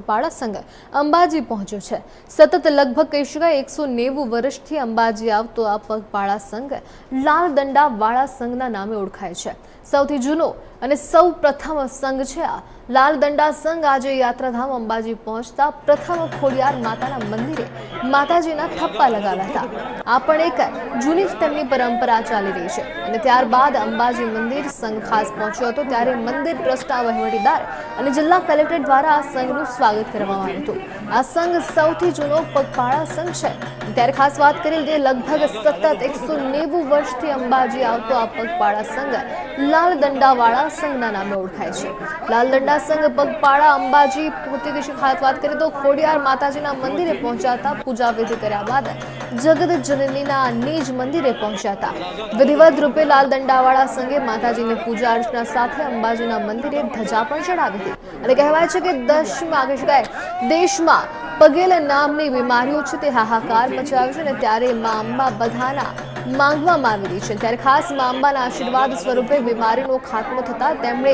પાળા સંઘ અંબાજી પહોંચ્યો છે. સતત લગભગ કહી શકાય એકસો નેવું વર્ષથી અંબાજી આવતો આ પગપાળા સંઘ લાલ દંડા વાળા સંઘના નામે ઓળખાય છે. સૌથી જૂનો અને સૌ પ્રથમ સંઘ છે આ. લાલ દંડા સંઘ આજે યાત્રાધામ અંબાજી પહોંચતા પ્રથમ ખોડિયાર માતાના મંદિરે માતાજીના થપ્પા લગાવ્યા હતા. આ પણ એક જૂની જ તેમની પરંપરા ચાલી રહી છે અને ત્યારબાદ અંબાજી મંદિર સંઘ ખાસ પહોંચ્યો હતો ત્યારે મંદિર ટ્રસ્ટના વહીવટીદાર અને જિલ્લા કલેક્ટર દ્વારા આ સંઘનું સ્વાગત કરવામાં આવ્યું હતું. આ સંઘ સૌથી જૂનો પગપાળા સંઘ છે. ત્યારે ખાસ વાત કરી કે લગભગ સતત એકસો નેવું વર્ષથી અંબાજી આવતો આ પગપાળા સંઘ લાલ દંડાવાળા સંઘના નામે ઓળખાય છે. લાલ દંડા સંઘ પગપાળા અંબાજી પૂર્તિ વિશે ખાસ વાત કરીએ તો ખોડિયાર માતાજીના મંદિરે પહોંચાતા પૂજા વિધિ કર્યા બાદ જગત જનનીના નિજ મંદિરે પહોંચ્યા વિધિવત રૂપે લાલ દંડાવાળા સંઘે માતાજીની પૂજા અર્ચના સાથે અંબાજીના મંદિરે ધજા પણ ચડાવી હતી. અને કહેવાય છે કે દસમાં કહી શકાય દેશમાં પગેલ નામની બીમારીઓ છે તે હાહાકાર મચાવ્યો છે અને ત્યારે મા અંબા બધાના માંગવામાં આવી રહી છે. ત્યારે ખાસ મા આશીર્વાદ સ્વરૂપે બીમારીનો ખાત્મો થતા તેમણે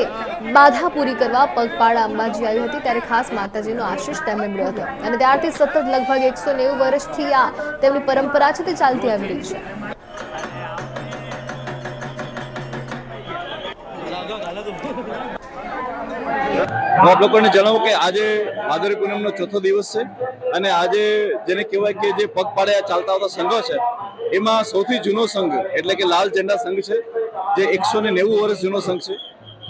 બાધા પૂરી કરવા પગપાળા અંબાજી આવી હતી. ત્યારે ખાસ માતાજીનો આશીષ તેમણે મળ્યો હતો. અને ત્યારથી સતત લગભગ એકસો નેવું વર્ષથી આ તેમની પરંપરા છે તે ચાલતી આવી રહી છે. હું આપ લોકોને જણાવું કે આજે ભાદરી પૂનમનો ચોથો દિવસ છે. અને આજે જેને કહેવાય કે જે પગપાળે ચાલતા આવતા સંઘો છે એમાં સૌથી જૂનો સંઘ, એટલે કે લાલ ઝંડા સંઘ છે, જે એકસો ને નેવું વર્ષ જૂનો સંઘ છે,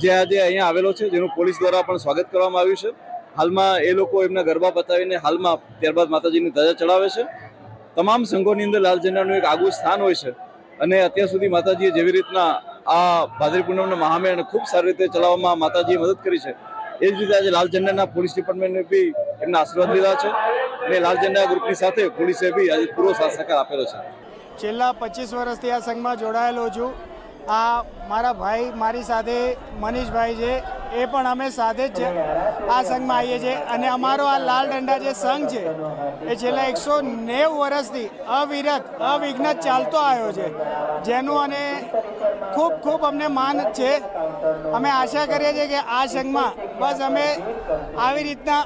જે આજે અહીંયા આવેલો છે, જેનું પોલીસ દ્વારા પણ સ્વાગત કરવામાં આવ્યું છે. હાલમાં એ લોકો એમના ગરબા બતાવીને હાલમાં ત્યારબાદ માતાજીની ધજા ચડાવે છે. તમામ સંઘોની અંદર લાલ ઝંડાનું એક આગવું સ્થાન હોય છે. અને અત્યાર સુધી માતાજીએ જેવી રીતના આ ભાદરી પૂનમના મહામેળાને ખૂબ સારી રીતે ચલાવવામાં માતાજીએ મદદ કરી છે. એ જ રીતે આજે લાલ ઝંડાના પોલીસ ડિપાર્ટમેન્ટને બી એમના આશીર્વાદ લીધા છે. અને લાલ ઝંડા ગ્રુપની સાથે પોલીસે બી આજે પૂરો સાથ સહકાર આપેલો છે. છેલ્લા પચીસ વર્ષથી આ સંઘમાં જોડાયેલો છું. આ મારા ભાઈ, મારી સાથે મનીષભાઈ છે, એ પણ અમે સાથે જ આ સંઘમાં આવીએ છીએ. અને અમારો આ લાલ દંડા જે સંઘ છે, એ છેલ્લા એકસો નેવું વર્ષથી અવિરત, અવિઘ્ન ચાલતો આવ્યો છે. જેનું અને ખૂબ ખૂબ અમને માન છે. અમે આશા કરીએ છીએ કે આ સંઘમાં બસ અમે આવી રીતના